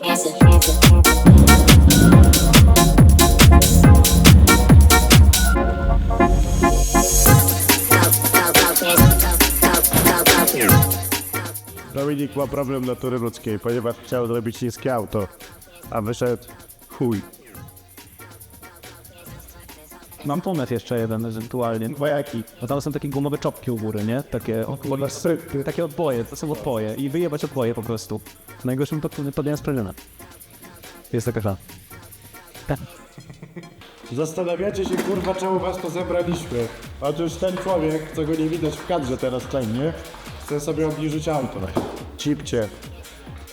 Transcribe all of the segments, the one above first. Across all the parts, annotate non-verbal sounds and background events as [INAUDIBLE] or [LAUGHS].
Dancing. Go, go, go, go. Dominik ma problem natury ludzkiej, ponieważ chciał zrobić niskie auto, a wyszedł chuj. Mam pomysł jeszcze jeden ewentualnie. Bo jaki? Tam są takie gumowe czopki u góry, nie? Takie, o, kurwa, takie odboje, to są odboje. I wyjebać odboje po prostu. W najgorszym podjęłem sprężynę. Jest taka gra. Zastanawiacie się kurwa czemu was to zebraliśmy. Otóż ten człowiek, co go nie widać w kadrze teraz klejnie, chce sobie obniżyć auto. Cipcie.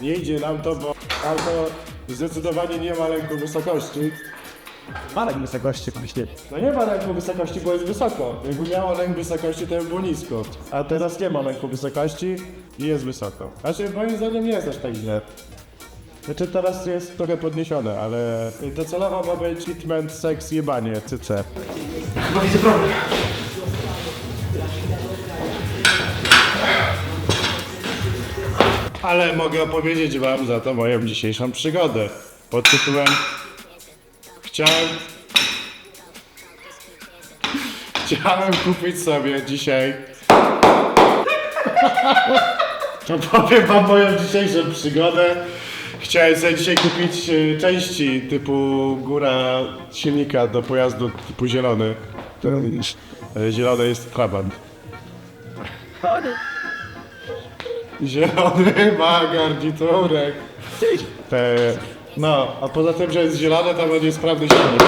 Nie idzie nam to, bo auto zdecydowanie nie ma lęku wysokości. Marek wysokości właśnie. No nie ma lęku wysokości, bo jest wysoko. Jakby miało lęk wysokości, to by było nisko. A teraz nie ma lęku wysokości i jest wysoko. Znaczy moim zdaniem nie jest aż tak źle. Znaczy teraz jest trochę podniesione, ale docelowo ma być treatment seks jebanie, cyce. Chyba widzę problem. Ale mogę opowiedzieć wam za to moją dzisiejszą przygodę. Pod tytułem Chciałem... Chciałem kupić sobie dzisiaj... [LAUGHS] To powiem wam moją dzisiejszą przygodę. Chciałem sobie dzisiaj kupić e, części typu góra silnika do pojazdu typu zielony. E, Zielony jest Trabant. Zielony ma garniturek. Te, no, a poza tym, że jest zielony, to będzie sprawny silnik.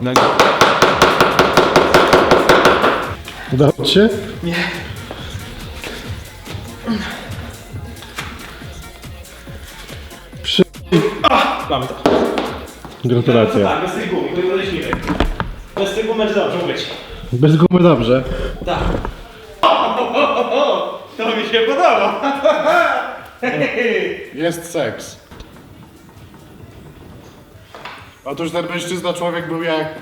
No, Udało ci się? Mamy to. Gratulacje. Tak, bez tych gumi, tylko leśnimy. Bez tych gum będzie dobrze mówić. Bez gumy dobrze. Tak. [LAUGHS] To mi się podoba. [LAUGHS] Jest seks. Otóż ten mężczyzna człowiek był jak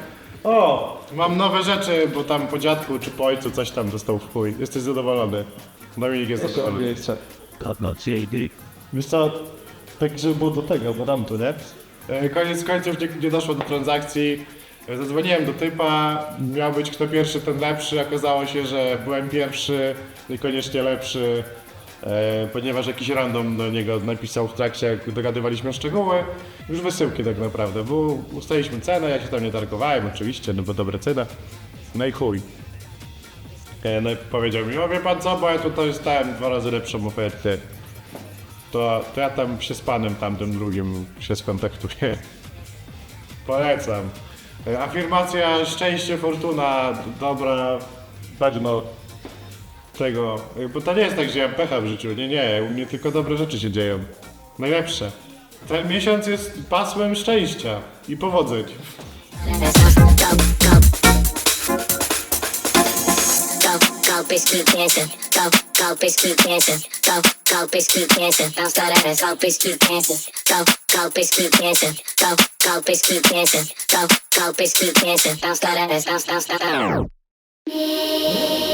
O, mam nowe rzeczy, bo tam po dziadku czy po ojcu coś tam dostał w chuj. Jesteś zadowolony. Dominik jest zadowolony. jeszcze. Wiesz co, tak żeby było do tego, bo dam tu, nie? E, Koniec końców nie, nie doszło do transakcji. Zadzwoniłem do typa, miał być kto pierwszy, ten lepszy. Okazało się, że byłem pierwszy, niekoniecznie lepszy, e, ponieważ jakiś random do niego napisał w trakcie, jak dogadywaliśmy szczegóły. Już wysyłki tak naprawdę, bo ustaliliśmy cenę, ja się tam nie targowałem oczywiście, no bo dobre cena. No i chuj. E, No i powiedział mi, o wie pan co, bo ja tutaj dostałem dwa razy lepszą ofertę to, to ja tam się z panem tamtym drugim się skontaktuję. [LAUGHS] Polecam. E, Afirmacja szczęście, fortuna, dobra, bagno tego. e, Bo to nie jest tak, że ja pecha w życiu. Nie, nie, u mnie tylko dobre rzeczy się dzieją. Najlepsze. Ten miesiąc jest pasmem szczęścia i powodzeń. biscuit dancing, go, go biscuit dancing, go, go biscuit dancing, bounce that ass, go biscuit dancing, go, go biscuit dancing, go, go biscuit dancing, go, go biscuit dancing, bounce that ass, bounce, bounce, bounce. bounce.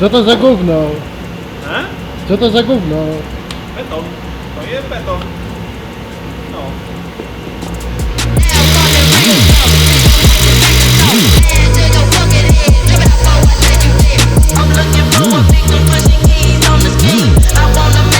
Co to za gówno? E? Co to za gówno? Beton. To jest beton. No. I'm looking for a pushing keys on the scheme. I wanna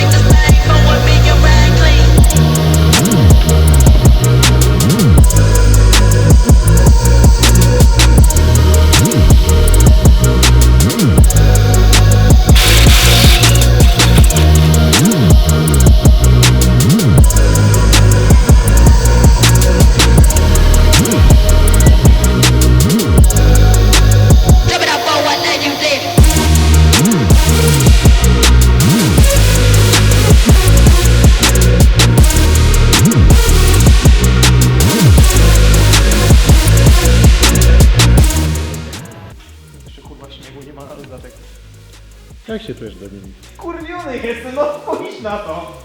Jak się czujesz, Dominik? Kurwiony jestem, no spójrz na to.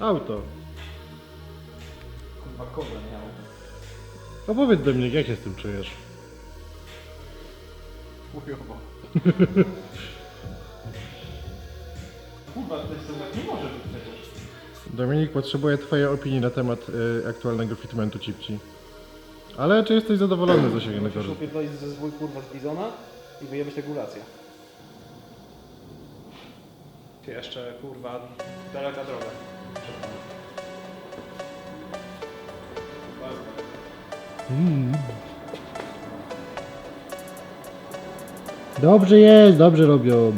Auto. Kurwa kogo miał. Opowiedz Dominik, jak się z tym czujesz? Chujowo. Kurwa, to jest tak nie może być przecież. Dominik potrzebuje twojej opinii na temat y, aktualnego fitmentu Cipci. Ale czy jesteś zadowolony z osiągniętego Musisz rezultatu? upierdolić ze zwój kurwa z bizona i wyjebać regulację. Jeszcze kurwa daleka droga. Dobrze jest, dobrze robią.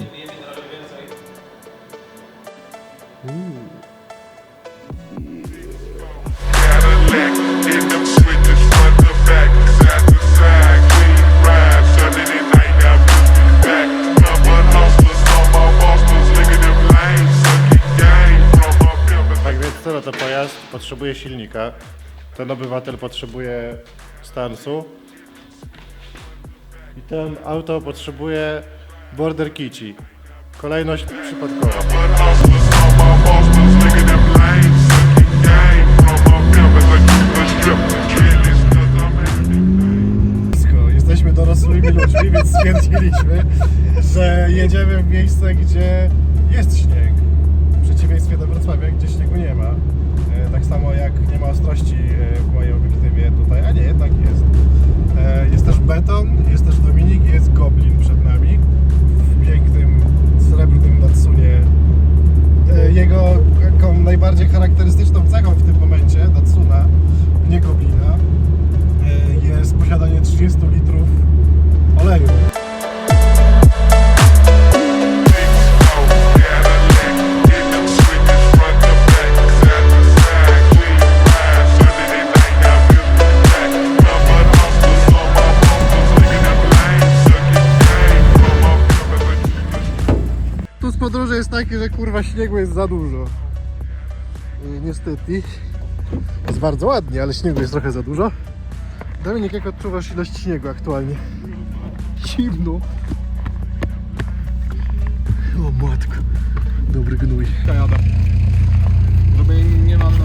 Pojazd? Potrzebuje silnika. Ten obywatel potrzebuje stansu. I ten auto potrzebuje border kici. Kolejność przypadkowa. Jesteśmy dorosłymi ludźmi, więc stwierdziliśmy, że jedziemy w miejsce, gdzie jest śnieg. W przeciwieństwie do Wrocławia, gdzie śniegu nie ma. Tak samo jak nie ma ostrości e, w mojej obiektywie tutaj, a nie, jednak jest. E, Jest też beton, jest też Dominik, jest Goblin przed nami w pięknym, srebrnym Datsunie. E, Jego najbardziej charakterystyczną podróży jest taki, że kurwa śniegu jest za dużo. I niestety. Jest bardzo ładnie, ale śniegu jest trochę za dużo. Dominik, jak odczuwasz ilość śniegu aktualnie? Zimno. O matko. Dobry gnój. Jadę. Żeby nie marnować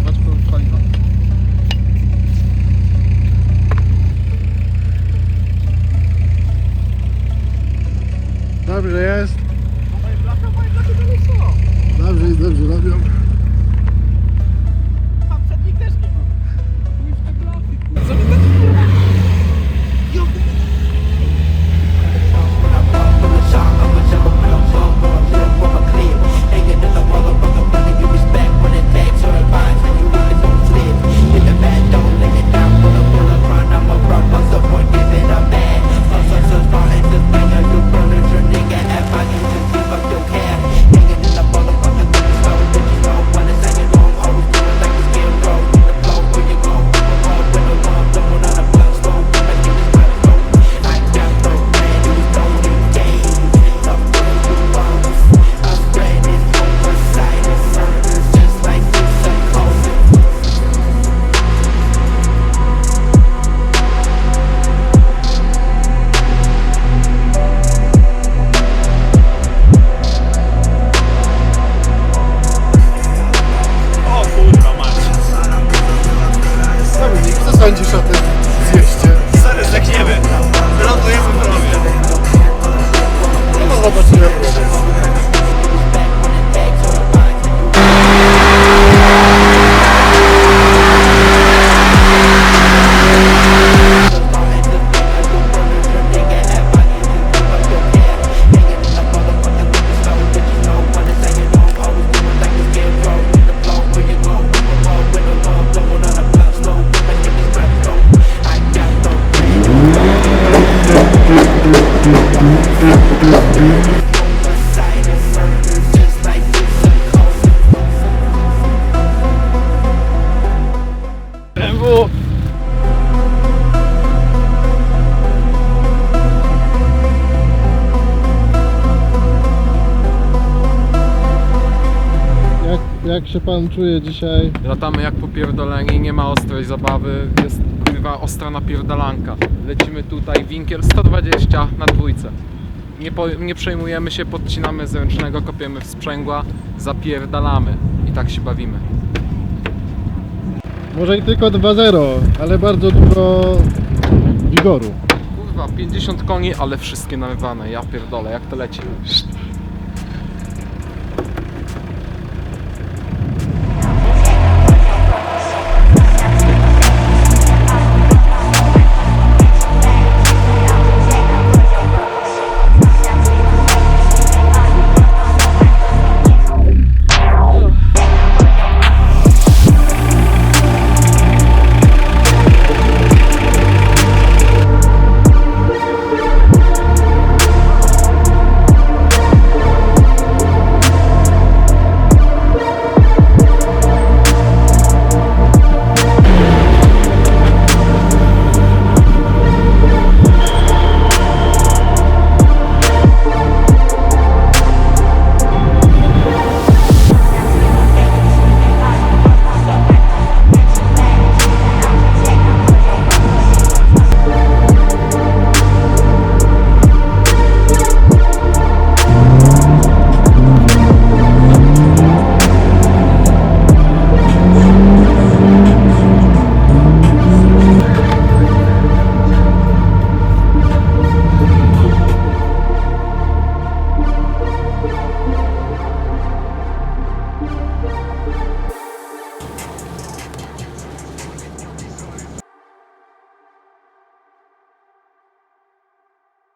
jak się pan czuje dzisiaj? Latamy jak popierdoleni, nie ma ostrej zabawy, jest kurwa ostra napierdalanka. Lecimy tutaj, winkiel 120 na dwójce. Nie, po, nie przejmujemy się, podcinamy z ręcznego, kopiemy w sprzęgła, zapierdalamy i tak się bawimy. Może i tylko 2-0, ale bardzo dużo wigoru. Kurwa, 50 koni, ale wszystkie namywane, ja pierdolę, jak to leci.